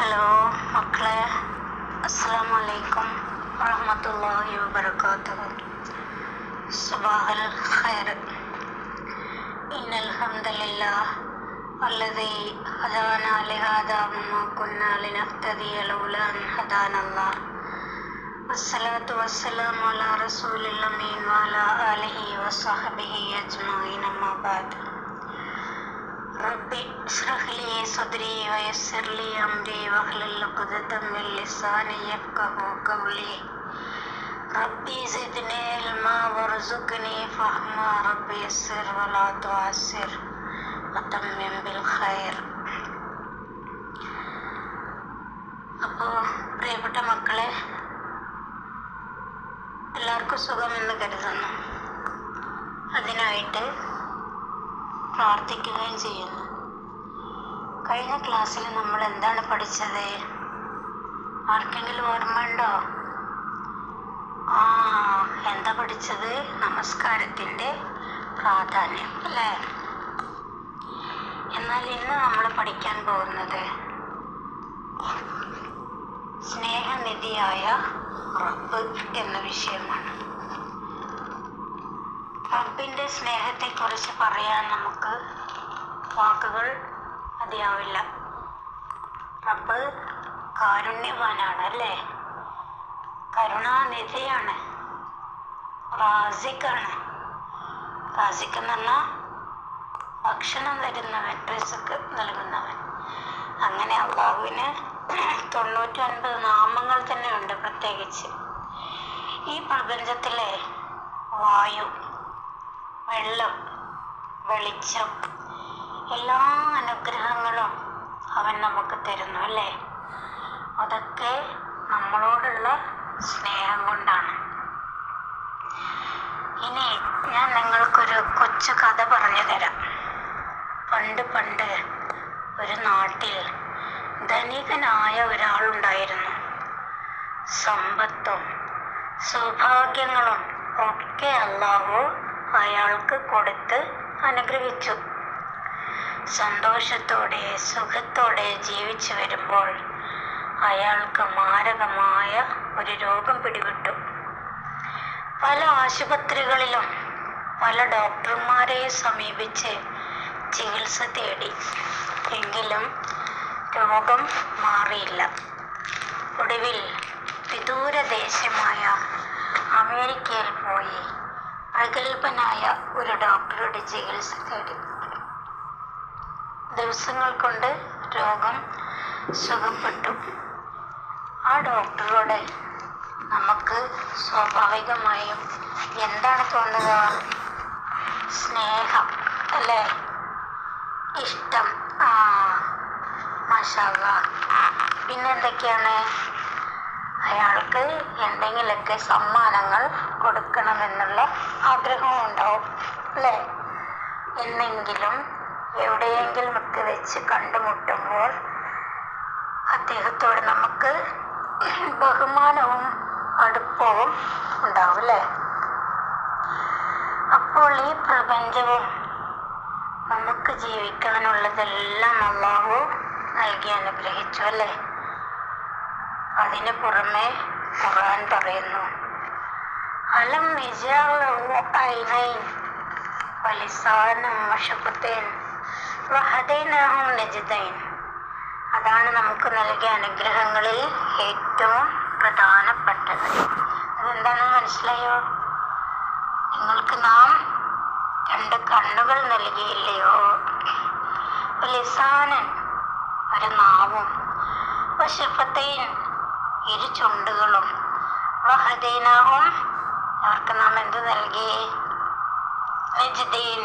Hello மக்களே அஸ்லாம் வலைக்கம் வரமத்துல்லாஹி வபரகாத்து சுபாகல் ஹேர் إن الحمد لله الذي هدانا لهذا وما كنا لنهتدي لولا أن هدانا الله والصلاة والسلام على رسول الأمين وعلى آله وصحبه أجمعين أما بعد ربي اشرح لي صدري ويسر لي أمري واحلل عقدة من لساني يفقه قولي ربي زدني علما وارزقني فهما ربي يسر ولا تعسر وتمم بالخير അപ്പോൾ പ്രിയപ്പെട്ട മക്കളെ എല്ലാവർക്കും സുഖമെന്ന് കരുതുന്നു അതിനായിട്ട് പ്രാർത്ഥിക്കുകയും ചെയ്യുന്നു. കഴിഞ്ഞ ക്ലാസ്സിൽ നമ്മൾ എന്താണ് പഠിച്ചത്? ആർക്കെങ്കിലും ഓർമ്മയുണ്ടോ? ആ എന്താ പഠിച്ചത്? നമസ്കാരത്തിന്റെ പ്രാധാന്യം അല്ലേ? എന്നാൽ ഇന്ന് നമ്മൾ പഠിക്കാൻ പോകുന്നത് സ്നേഹനിധിയായ റബ്ബ് എന്ന വിഷയമാണ്. റബ്ബിന്റെ സ്നേഹത്തെക്കുറിച്ച് പറയാൻ നമുക്ക് വാക്കുകൾ മതിയാവില്ല. റബ്ബ് കാരുണ്യവാനാണ് അല്ലേ കരുണാനിധിയാണ്. റാസിക്കാണ്. റാസിക്ക് എന്ന് പറഞ്ഞാൽ ഭക്ഷണം തരുന്നവൻ റിസക്ക് നൽകുന്നവൻ. അങ്ങനെ അള്ളാഹുവിന് തൊണ്ണൂറ്റി ഒൻപത് നാമങ്ങൾ തന്നെ ഉണ്ട് പ്രത്യേകിച്ച്. ഈ പ്രപഞ്ചത്തിലെ വായു വെള്ളം വെളിച്ചം എല്ലാ അനുഗ്രഹങ്ങളും അവൻ നമുക്ക് തരുന്നു അല്ലേ? അതൊക്കെ നമ്മളോടുള്ള സ്നേഹം കൊണ്ടാണ്. ഇനി ഞാൻ നിങ്ങൾക്കൊരു കൊച്ചു കഥ പറഞ്ഞു തരാം. പണ്ട് പണ്ട് ഒരു നാട്ടിൽ ധനികനായ ഒരാളുണ്ടായിരുന്നു. സമ്പത്തും സൗഭാഗ്യങ്ങളും ഒക്കെ അള്ളാഹു അയാൾക്ക് കൊടുത്ത് അനുഗ്രഹിച്ചു. സന്തോഷത്തോടെ സുഖത്തോടെ ജീവിച്ചു വരുമ്പോൾ അയാൾക്ക് മാരകമായ ഒരു രോഗം പിടിപെട്ടു. പല ആശുപത്രികളിലും പല ഡോക്ടർമാരെ സമീപിച്ച് ചികിത്സ തേടി. എങ്കിലും രോഗം മാറിയില്ല. ഒടുവിൽ വിദൂരദേശമായ അമേരിക്കയിൽ പ്രഗത്ഭനായ ഒരു ഡോക്ടറുടെ ചികിത്സ തേടി. ദിവസങ്ങൾ കൊണ്ട് രോഗം സുഖപ്പെട്ടു. ആ ഡോക്ടറോട് നമുക്ക് സ്വാഭാവികമായും എന്താണ് തോന്നുക? സ്നേഹം അല്ലേ? ഇഷ്ടം. ആ മഷാല പിന്നെന്തൊക്കെയാണ് അയാൾക്ക് എന്തെങ്കിലുമൊക്കെ സമ്മാനങ്ങൾ കൊടുക്കണമെന്നുള്ള ആഗ്രഹവും ഉണ്ടാവും അല്ലേ? എന്നെങ്കിലും എവിടെയെങ്കിലും ഒക്കെ വെച്ച് കണ്ടുമുട്ടുമ്പോൾ അദ്ദേഹത്തോട് നമുക്ക് ബഹുമാനവും അടുപ്പവും ഉണ്ടാവും അപ്പോൾ ഈ പ്രപഞ്ചവും നമുക്ക് ജീവിക്കാനുള്ളതെല്ലാം അള്ളാഹു നൽകി അനുഗ്രഹിച്ചു അല്ലേ? അതിന് പുറമെ ഖുർആൻ പറയുന്നു. അലം ഐനൈൻ വലിസാനം വശപ്പത്തേൻ വഹദൈനഹും നജിദൈൻ അതാണ് നമുക്ക് നൽകിയ അനുഗ്രഹങ്ങളിൽ ഏറ്റവും പ്രധാനപ്പെട്ടത് അതെന്താണെന്ന് മനസ്സിലായോ നിങ്ങൾക്ക് നാം രണ്ട് കണ്ണുകൾ നൽകിയില്ലയോ ലിസാനൻ ഒരു നാവും വശഫത്തൈൻ ഇരു ചുണ്ടുകളും അവർക്ക് നാം എന്ത് നൽകി? നിജിതയിൽ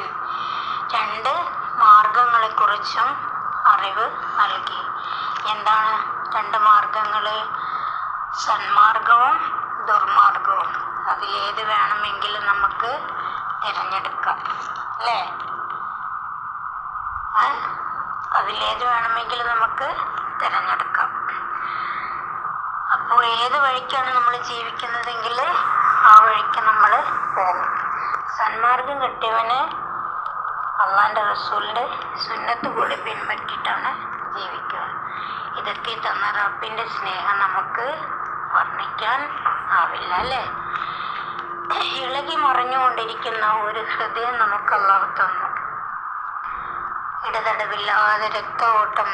രണ്ട് മാർഗങ്ങളെക്കുറിച്ചും അറിവ് നൽകി. എന്താണ് രണ്ട് മാർഗങ്ങൾ സന്മാർഗവും ദുർമാർഗവും അതിലേത് വേണമെങ്കിലും നമുക്ക് തിരഞ്ഞെടുക്കാം. അല്ലേ? അതിലേത് വേണമെങ്കിലും നമുക്ക് തിരഞ്ഞെടുക്കാം. അപ്പോൾ ഏത് വഴിക്കാണ് നമ്മൾ ജീവിക്കുന്നതെങ്കിൽ ആ വഴിക്ക് നമ്മൾ പോകും സന്മാർഗം കിട്ടിയവന് അള്ളാന്റെ റസൂലിന്റെ സുന്നത്ത് കൂടി പിൻപറ്റിയിട്ടാണ് ജീവിക്കുക. ഇതൊക്കെ തന്ന റബ്ബിന്റെ സ്നേഹം നമുക്ക് വർണിക്കാൻ ആവില്ല അല്ലേ? ഇളകി മറിഞ്ഞുകൊണ്ടിരിക്കുന്ന ഒരു ഹൃദയം നമുക്ക് അള്ളാഹു തന്നു. ഇടതടവില്ലാതെ രക്തഓട്ടം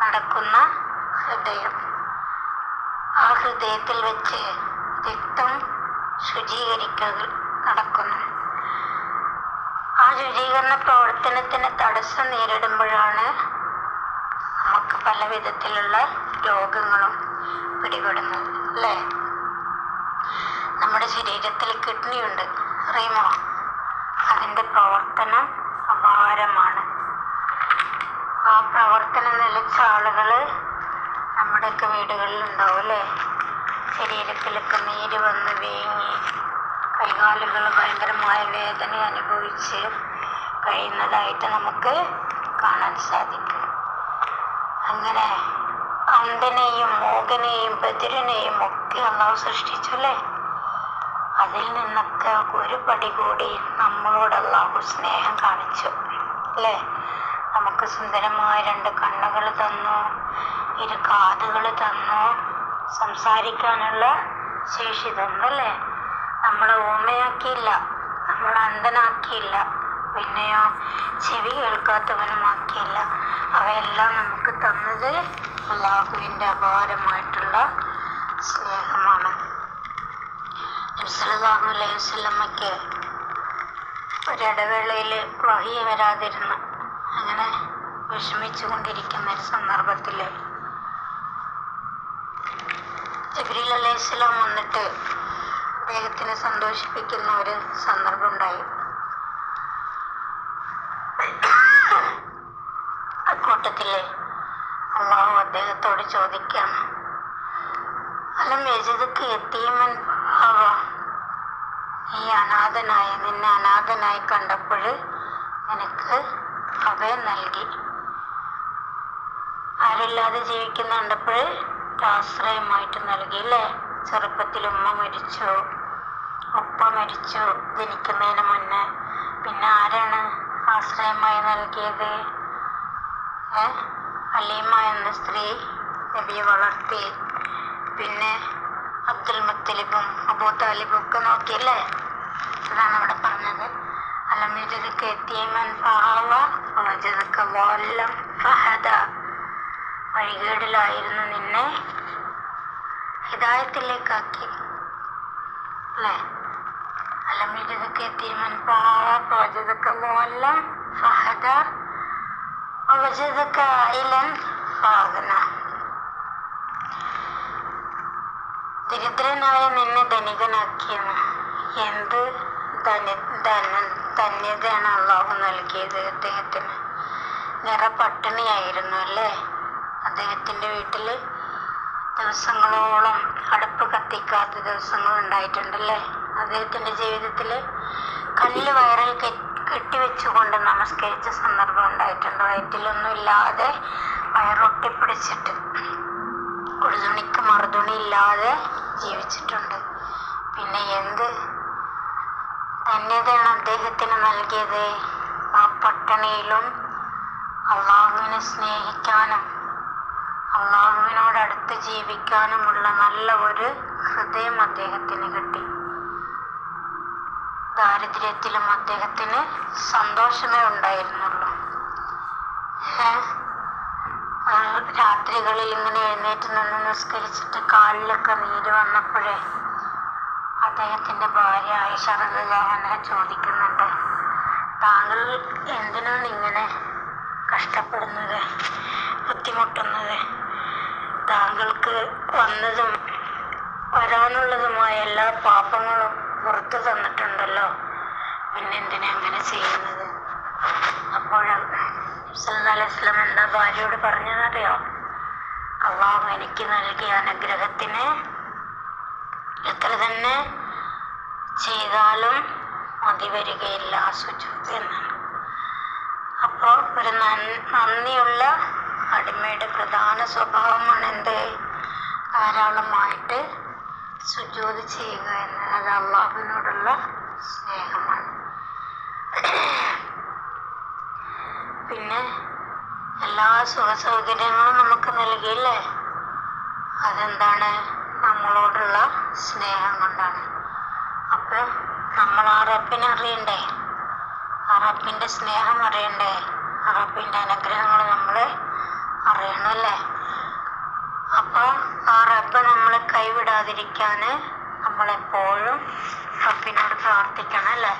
നടക്കുന്ന ഹൃദയം. ആ ഹൃദയത്തിൽ വെച്ച് രക്തം ശുചീകരിക്കൽ നടക്കുന്നു. ആ ശുചീകരണ പ്രവർത്തനത്തിന് തടസ്സം നേരിടുമ്പോഴാണ് നമുക്ക് പല വിധത്തിലുള്ള രോഗങ്ങളും പിടിപെടുന്നത് അല്ലേ? നമ്മുടെ ശരീരത്തിൽ കിഡ്നി ഉണ്ട് അറിയുമോ? അതിന്റെ പ്രവർത്തനം അപാരമാണ്. ആ പ്രവർത്തനം നിലച്ച ആളുകൾ നമ്മുടെയൊക്കെ വീടുകളിൽ ഉണ്ടാവും അല്ലേ? ശരീരത്തിലൊക്കെ നീര് വന്ന് വീങ്ങി. കൈകാലുകൾ ഭയങ്കരമായ വേദന അനുഭവിച്ച് കഴിയുന്നതായിട്ട് നമുക്ക് കാണാൻ സാധിക്കും. അങ്ങനെ അന്ധനെയും മൂകനെയും ബദിരനെയും ഒക്കെ അള്ളാഹു സൃഷ്ടിച്ചല്ലേ? അതിൽ നിന്നൊക്കെ ഒരു പടി കൂടി നമ്മളോട് അള്ളാഹു സ്നേഹം കാണിച്ചു. അല്ലേ? നമുക്ക് സുന്ദരമായ രണ്ട് കണ്ണുകൾ തന്നു ഇരു കാതുകൾ തന്നു സംസാരിക്കാനുള്ള ശേഷി തന്നു അല്ലേ നമ്മളെ ഊമയാക്കിയില്ല നമ്മളെ അന്ധനാക്കിയില്ല പിന്നെയോ ചെവി കേൾക്കാത്തവനുമാക്കിയില്ല. അവയെല്ലാം നമുക്ക് തന്നത് അള്ളാഹുവിന്റെ അപാരമായിട്ടുള്ള സ്നേഹമാണ്. നബ്സലാഹു അലൈഹി വസല്ലമയ്ക്ക് ഒരിടവേളയിൽ വഹി വരാതിരുന്നു അങ്ങനെ വിഷമിച്ചു കൊണ്ടിരിക്കുന്ന ഒരു സന്ദർഭത്തിൽ ജബ്രീൽ അലൈഹി സ്വലാം വന്നിട്ട് അദ്ദേഹത്തിനെ സന്തോഷിപ്പിക്കുന്ന ഒരു സന്ദർഭം ഉണ്ടായി അക്കൂട്ടത്തിൽ അള്ളാഹു അദ്ദേഹത്തോട് ചോദിക്കാം അലം യജിതക്ക് എത്തിയമൻ നീ അനാഥനായ നിന്നെ അനാഥനായി കണ്ടപ്പോൾ നിനക്ക് അഭയം നൽകി. ആരില്ലാതെ ജീവിക്കുന്ന കണ്ടപ്പോൾ ആശ്രയമായിട്ട് നൽകി അല്ലേ ചെറുപ്പത്തിൽ ഉമ്മ മരിച്ചു. ഉപ്പ മരിച്ചു. ജനിക്കുന്നതിന് മുന്നേ. പിന്നെ ആരാണ് ആശ്രയമായി നൽകിയത്? അലീമ എന്ന സ്ത്രീ നബിയെ വളർത്തി. പിന്നെ അബ്ദുൽ മുത്തലിബും അബൂ താലിബും ഒക്കെ നോക്കിയല്ലേ? അതാണ് അവിടെ പറഞ്ഞത്. അലമിജതൊക്കെ എത്തിയമൻ ഫഹാവ വജതൊക്കെ വല്ലം ഫഹദ. വഴികേടിലായിരുന്നു നിന്നെ ഹിതായത്തിലേക്കാക്കി അല്ലേ? അലമിജതൊക്കെ എത്തിയമൻ ഫഹാവ വജതൊക്കെ വല്ലം ഫഹദ വജതൊക്കെ ഐലൻ ഫാഗന. ദരിദ്രനായ നിന്നെ ധനികനാക്കിയെന്ന് എന്ത് ധന്യ ധന ധന്യതയാണ് അള്ളാഹു നൽകിയത് അദ്ദേഹത്തിന്? നിറ പട്ടിണിയായിരുന്നു അല്ലേ? അദ്ദേഹത്തിന്റെ വീട്ടിൽ ദിവസങ്ങളോളം അടുപ്പ് കത്തിക്കാത്ത ദിവസങ്ങൾ ഉണ്ടായിട്ടുണ്ടല്ലേ? അദ്ദേഹത്തിന്റെ ജീവിതത്തിൽ കല്ല് വയറിൽ കെട്ടിവെച്ചുകൊണ്ട് നമസ്കരിച്ച സന്ദർഭം ഉണ്ടായിട്ടുണ്ട്. വയറ്റിലൊന്നും ഇല്ലാതെ വയറൊട്ടിപ്പിടിച്ചിട്ട് ഉടുതുണിക്ക് മറുതുണി ഇല്ലാതെ ജീവിച്ചിട്ടുണ്ട്. പിന്നെ എന്ത് ധന്യതയാണ് അദ്ദേഹത്തിന് നൽകിയത്? ആ പട്ടിണിയിലും അള്ളാഹുവിനെ സ്നേഹിക്കാനും അള്ളാഹുവിനോട് അടുത്ത് ജീവിക്കാനുമുള്ള നല്ല ഒരു ഹൃദയം അദ്ദേഹത്തിന് കിട്ടി. ദാരിദ്ര്യത്തിലും അദ്ദേഹത്തിന് സന്തോഷമേ ഉണ്ടായിരുന്നുള്ളൂ. രാത്രികളിൽ ഇങ്ങനെ എഴുന്നേറ്റ് നിന്ന് നിസ്കരിച്ചിട്ട് കാലിലൊക്കെ നീര് വന്നപ്പോഴേ അദ്ദേഹത്തിന്റെ ഭാര്യ ആയിഷ ചോദിക്കുന്നുണ്ട് താങ്കൾ എന്തിനാണ് ഇങ്ങനെ കഷ്ടപ്പെടുന്നത് ബുദ്ധിമുട്ടുന്നത്? താങ്കൾക്ക് വന്നതും വരാനുള്ളതുമായ എല്ലാ പാപങ്ങളും പുറത്തു തന്നിട്ടുണ്ടല്ലോ. പിന്നെന്തിനാ അങ്ങനെ ചെയ്യുന്നത്? അപ്പോൾ അലൈഹിസ്ലാം എന്താ ഭാര്യയോട് പറഞ്ഞതറിയോ അള്ളാഹു എനിക്ക് നൽകിയ അനുഗ്രഹത്തിന് എത്ര തന്നെ ചെയ്താലും മതി വരികയില്ല സുജൂത് എന്നാണ്. അപ്പോൾ ഒരു നന്ദിയുള്ള അടിമയുടെ പ്രധാന സ്വഭാവമാണ് എന്ത്? ധാരാളമായിട്ട് സുജോതി ചെയ്യുക എന്നത് അത് അള്ളാഹുവിനോടുള്ള സ്നേഹമാണ്. പിന്നെ എല്ലാ സുഖ സൗകര്യങ്ങളും നമുക്ക് നൽകിയില്ലേ? അതെന്താണ്? നമ്മളോടുള്ള സ്നേഹം കൊണ്ടാണ്. അപ്പോൾ നമ്മൾ ആ റബ്ബിനെ അറിയണ്ടേ? ആ റബ്ബിന്റെ സ്നേഹം അറിയണ്ടേ? ആ റബ്ബിന്റെ അനുഗ്രഹങ്ങൾ നമ്മൾ അറിയണമല്ലേ അപ്പോൾ ആ റബ്ബ് നമ്മളെ കൈവിടാതിരിക്കാൻ നമ്മളെപ്പോഴും റബ്ബിനോട് പ്രാർത്ഥിക്കണം അല്ലേ?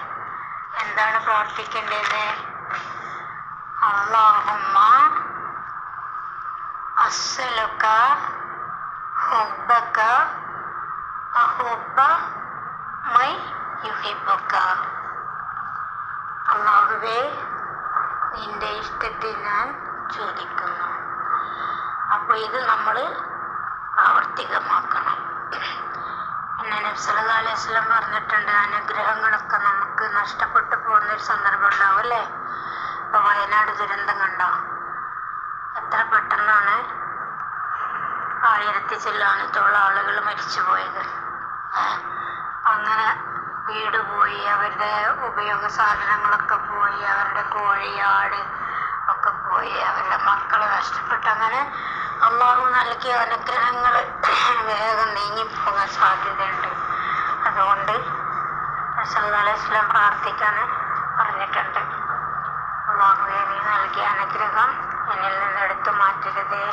എന്താണ് പ്രാർത്ഥിക്കേണ്ടത്? അള്ളാഹുമ്മ അസലുക്ക ഹുബക്ക അഹുബ മൈ യുഹിബക്ക അള്ളാഹുവേ നിന്റെ ഇഷ്ടത്തിൽ ഞാൻ ചോദിക്കുന്നു. അപ്പോൾ ഇത് നമ്മൾ പ്രാവർത്തികമാക്കണം. പിന്നെ നബ്സല്ലാ അലൈഹി സ്വലം പറഞ്ഞിട്ടുണ്ട് അനുഗ്രഹങ്ങളൊക്കെ നമുക്ക് നഷ്ടപ്പെട്ടു പോകുന്ന ഒരു സന്ദർഭം ഉണ്ടാവും അല്ലേ? ഇപ്പൊ വയനാട് ദുരന്തം കണ്ടോ? എത്ര പെട്ടെന്നാണ് ആയിരത്തി ചില്ലാനത്തോളം ആളുകൾ മരിച്ചു പോയത്. അങ്ങനെ വീട് പോയി അവരുടെ ഉപയോഗ സാധനങ്ങളൊക്കെ പോയി അവരുടെ കോഴി ആട് ഒക്കെ പോയി അവരുടെ മക്കളെ നഷ്ടപ്പെട്ടു അങ്ങനെ അള്ളാഹു നൽകിയ അനുഗ്രഹങ്ങൾ വേഗം നീങ്ങിപ്പോകാൻ സാധ്യതയുണ്ട്. അതുകൊണ്ട് അലൈഹിസ്ലാം പ്രാർത്ഥിക്കാൻ പറഞ്ഞിട്ടുണ്ട്. അള്ളാഹുവെ നീ നൽകിയ അനുഗ്രഹം എന്നിൽ നിന്ന് എടുത്തു മാറ്റരുതേ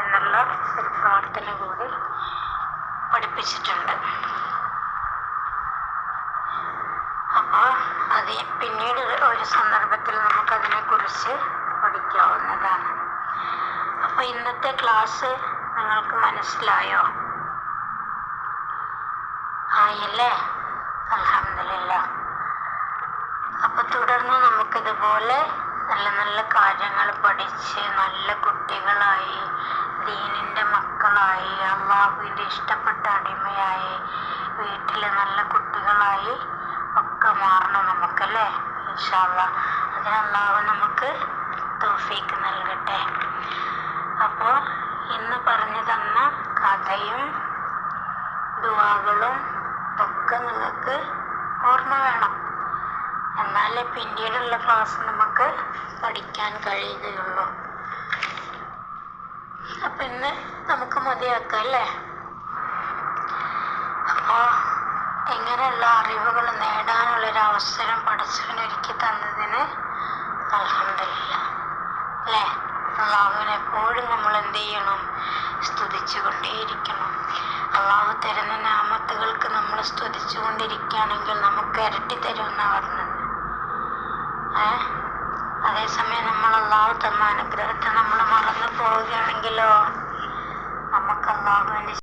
എന്നുള്ള ഒരു പ്രാർത്ഥന കൂടി പഠിപ്പിച്ചിട്ടുണ്ട്. അപ്പോൾ അത് പിന്നീട് ഒരു സന്ദർഭത്തിൽ നമുക്കതിനെക്കുറിച്ച് പഠിക്കാവുന്നതാണ്. അപ്പോൾ ഇന്നത്തെ ക്ലാസ് നിങ്ങൾക്ക് മനസ്സിലായോ? ആയില്ലേ? അലഹമില്ല അപ്പോൾ തുടർന്ന് നമുക്കിതുപോലെ നല്ല നല്ല കാര്യങ്ങൾ പഠിച്ച് നല്ല കുട്ടികളായി ദീനിന്റെ മക്കളായി അള്ളാഹുവിന്റെ ഇഷ്ടപ്പെട്ട അടിമയായി വീട്ടിലെ നല്ല കുട്ടികളായി ഒക്കെ മാറണം നമുക്കല്ലേ? ഇൻഷാല്ല അതിന് നമുക്ക് തോഫീക്ക് നൽകട്ടെ. പറഞ്ഞു തന്ന കഥയും ദുവാകളും ഒക്കെ നിങ്ങൾക്ക് ഓർമ്മ വേണം. എന്നാലേ പിന്നീടുള്ള ക്ലാസ് നമുക്ക് പഠിക്കാൻ കഴിയുകയുള്ളൂ. അപ്പൊ ഇന്ന് നമുക്ക് മതിയാക്കാം അല്ലേ? അപ്പോ ഇങ്ങനെയുള്ള അറിവുകൾ നേടാനുള്ളൊരു അവസരം പഠിച്ചവൻ ഒരുക്കി തന്നതിന് അലഹമില്ല അല്ലേ? അള്ളാഹുവിനെ എപ്പോഴും നമ്മൾ എന്ത് ചെയ്യണം? സ്തുതിച്ചു കൊണ്ടേയിരിക്കണം അള്ളാഹു തരുന്ന നാമത്തുകൾക്ക് നമ്മൾ സ്തുതിച്ചു കൊണ്ടിരിക്കുകയാണെങ്കിൽ നമുക്ക് ഇരട്ടി തരുമെന്നാണ് പറഞ്ഞത്. ഏ? അതേസമയം നമ്മൾ അള്ളാഹു തന്ന അനുഗ്രഹത്തെ നമ്മൾ മറന്നു പോവുകയാണെങ്കിലോ